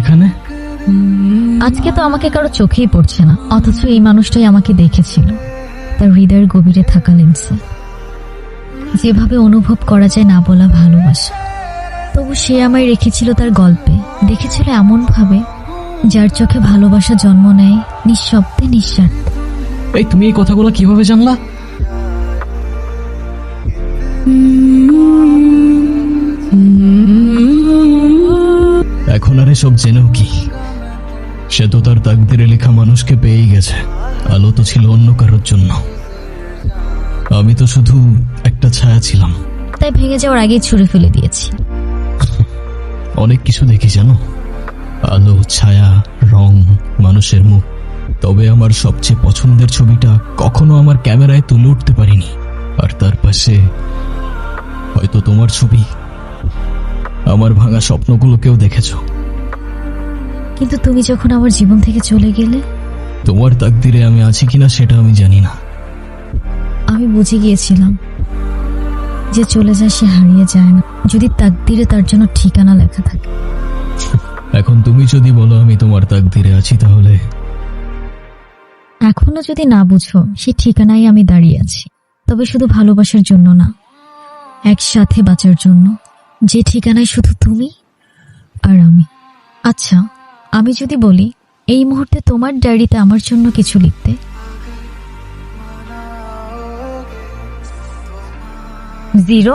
এখানে? আজকে তো আমাকে কারও চোখেই পড়ছে না অথচ এই মানুষটাই আমাকে দেখেছিল। তার হৃদয়ের গভীরে থাকা লেন্সে। যেভাবে অনুভব করা যায় না বলা ভালোবাসা। তবু সে আমায় রেখেছিল তার গল্পে। দেখেছিল এমন ভাবে যার চোখে ভালোবাসা জন্ম নেয় নিঃশব্দে নিঃস্বার্থে। এই তুমি এই কথাগুলো কীভাবে জানলা? আর এসব জেনেও কি? সে তো তার তাকদিরে লেখা মানুষকে পেয়েই গেছে। আলো তো ছিল অন্য কারোর জন্য। আমি তো শুধু একটা ছায়া ছিলাম। তাই ভেঙে যাওয়ার আগেই ছুঁড়ে ফেলে দিয়েছি। অনেক কিছু দেখি জানো? আলো ছায়া রং মানুষের মুখ। তবে আমার সবচেয়ে পছন্দের ছবিটা কখনো আমার ক্যামেরায় তুলে উঠতে পারিনি। আর তার পাশে হয়তো তোমার ছবি। আমার ভাঙা স্বপ্নগুলোকেও দেখেছ। কিন্তু তুমি যখন আমার জীবন থেকে চলে গেলে? তোমার তাকদিরে আমি আছি কিনা সেটা আমি জানি না। আমি বুঝে গিয়েছিলাম যে চলে যায় সে হারিয়ে যায় না। যদি তাকদিরে তার জন্য ঠিকানা লেখা থাকে। এখন তুমি যদি বলো আমি তোমার তাকদিরে আছি তাহলে? এখনও যদি না বুঝো সে ঠিকানায় আমি দাঁড়িয়ে আছি। তবে শুধু ভালোবাসার জন্য না একসাথে বাঁচার জন্য। যে ঠিকানায় শুধু তুমি আর আমি। আচ্ছা আমি যদি বলি এই মুহূর্তে তোমার ডায়েরিতে আমার জন্য কিছু লিখতে? জিরো